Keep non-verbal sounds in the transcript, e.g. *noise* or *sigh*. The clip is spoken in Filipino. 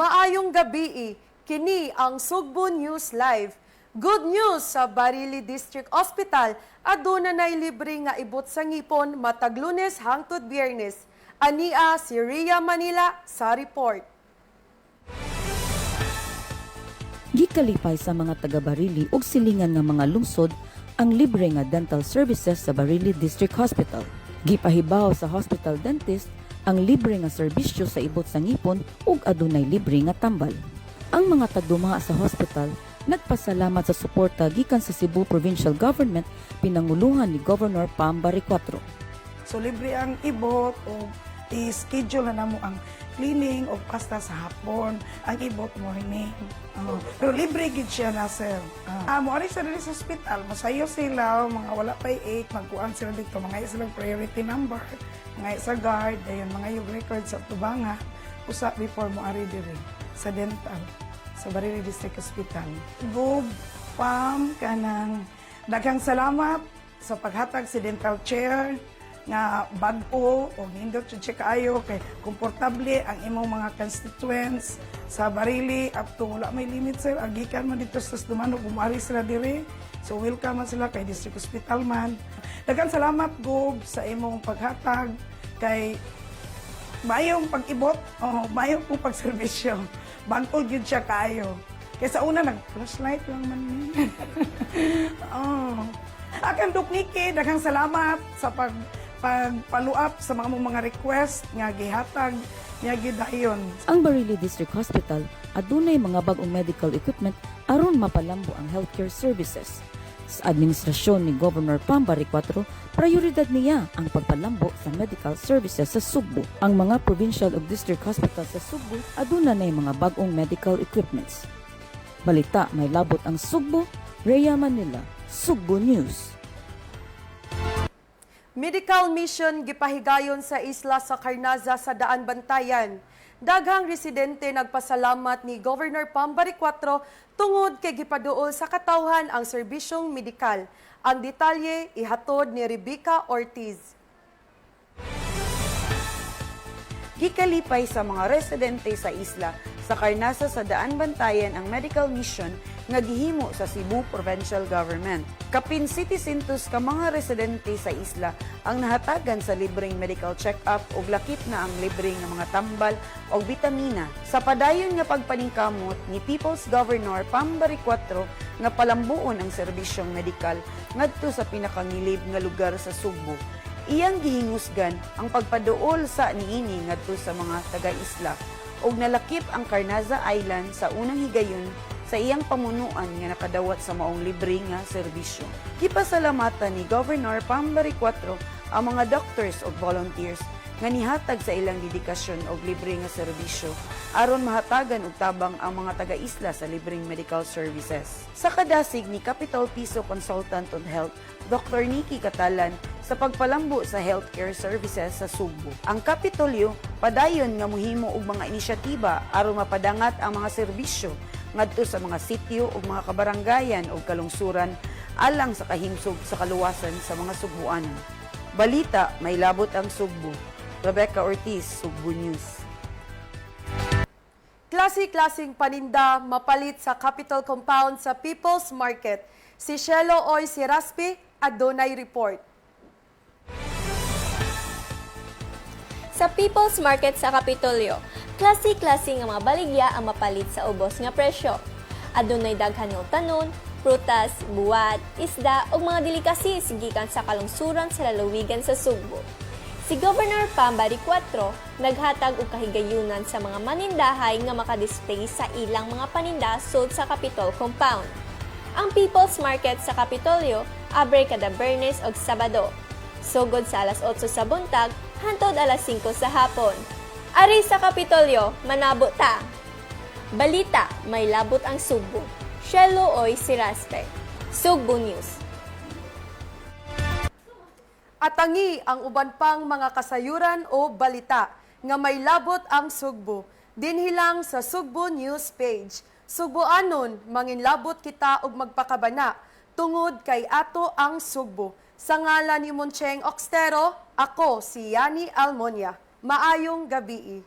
Maayong gabi, kini ang Sugbo News Live. Good news sa Barili District Hospital, aduna nay libre nga ibot sa ngipon matag Lunes hangtod Biyernes. Ania si Ria Manila sa report. Gikalipay sa mga taga-Barili ug silingan nga mga lungsod ang libre nga dental services sa Barili District Hospital. Gipahibaw sa hospital dentist ang libre nga serbisyo sa ibot sa ngipon ug adunay libre nga tambal. Ang mga tagdumaha sa hospital nagpasalamat sa suporta gikan sa Cebu Provincial Government pinanguluhan ni Governor Pam Baricotro. So libre ang ibot o i-schedule na namo ang cleaning o pasta sa hapon, ang ibot morning. Oh, pero libre gid siya na sir. Ah, mo ari sa dili sa hospital, masayo sila mga wala pa 8, magkuan sila dito, mga silang priority number, mga sa guard, dayon mga yung record sa tubanga usa before mo ari diri sa dental sa Barili District Hospital. Go pam kanang daghang salamat sa paghatag sa dental chair nga bag-o o nindot jud siya kaayo kay komportable ang imong mga constituents sa Barili. Up to wala may limit sir. Agikan man dito sa Dumano bumari sila dire so welcome man sila kay District Hospital man. Daghang salamat Gob sa imong paghatag kay mayong pag-ibot oh mayong po pagserbisyo bag-o gyud siya kaayo kay sa una nag flashlight lang man ni. *laughs* Oh. Akan Dukniki, daghang salamat sa pag pagpaluap sa mga mga request nga gihatag niya gidayon. Ang Barili District Hospital adunay mga bagong medical equipment aron mapalambo ang healthcare services. Sa administrasyon ni Governor Pambari 4, prioridad niya ang pagpalambo sa medical services sa Sugbo. Ang mga provincial ug district hospital sa Sugbo aduna nay mga bagong medical equipments. Balita may labot ang Sugbo, Rhea Manila, Sugbo News. Medical mission gipahigayon sa isla sa Carnaza sa Daan Bantayan. Daghang residente nagpasalamat ni Governor Pambari 4 tungod kay gipaduol sa katawhan ang serbisyong medikal. Ang detalye ihatod ni Rebecca Ortiz. Gikalipay sa mga residente sa isla sa Karnasa sa Daan Bantayan ang medical mission nga gihimo sa Cebu Provincial Government. Kapin citizens ka mga residente sa isla ang nahatagan sa libreng medical check-up ug lakip na ang libreng nga mga tambal o bitamina. Sa padayon nga pagpaningkamot ni People's Governor Pambari 4 nga palambuon ang serbisyong medikal ngadto sa pinakangilib nga lugar sa Sugbo iyang gihingusgan ang pagpaduol sa niini ngadto sa mga taga-isla ug nalakip ang Carnaza Island sa unang higayon sa iyang pamunuan nga nakadawat sa maong libre nga serbisyo. Gipasalamatan ni Governor Pambari 4 ang mga doctors ug volunteers nga nihatag sa ilang dedikasyon og libre nga serbisyo aron mahatagan og tabang ang mga taga-isla sa libreng medical services. Sa kadasig ni Capital Piso Consultant on Health, Dr. Nikki Catalan sa pagpalambo sa healthcare services sa Sugbo. Ang Kapitolyo padayon nga muhimo og mga inisyatiba aron mapadangat ang mga serbisyo ngadto sa mga sityo ug mga kabarangayan ug kalungsuran alang sa kahimsog sa kaluwasan sa mga Sugbuanan. Balita, may labot ang Sugbo. Rebecca Ortiz, Sugbo News. Klase-klasing paninda mapalit sa Capitol Compound sa People's Market. Si Shelo Oy Siraspi, Adonai Report. Sa People's Market sa Kapitolyo, klase-klase nga mga baligya ang mapalit sa ubos nga presyo. Adunay daghan nga tanon, prutas, buwat, isda ug mga delikasis gikan sa kalungsuran sa lalawigan sa Sugbo. Si Governor Pambari 4 naghatag og kahigayunan sa mga manindahay nga makadisplay sa ilang mga paninda sud sa Capitol Compound. Ang People's Market sa Kapitolyo abre kada Bernes ug Sabado. Sugod sa alas 8 sa buntag hantod alas 5 sa hapon. Ari sa Kapitolyo, manabot ta. Balita, may labot ang Sugbo. Shelo Oy Siraste. Sugbo News. Atangi ang uban pang mga kasayuran o balita nga may labot ang Sugbo. Dinhilang sa Sugbo News page. Sugbo anon, manginlabot kita og magpakabana tungod kay ato ang Sugbo. Sa ngalan ni Moncheng Oxtero, ako si Yani Almonia. Maayong gabi.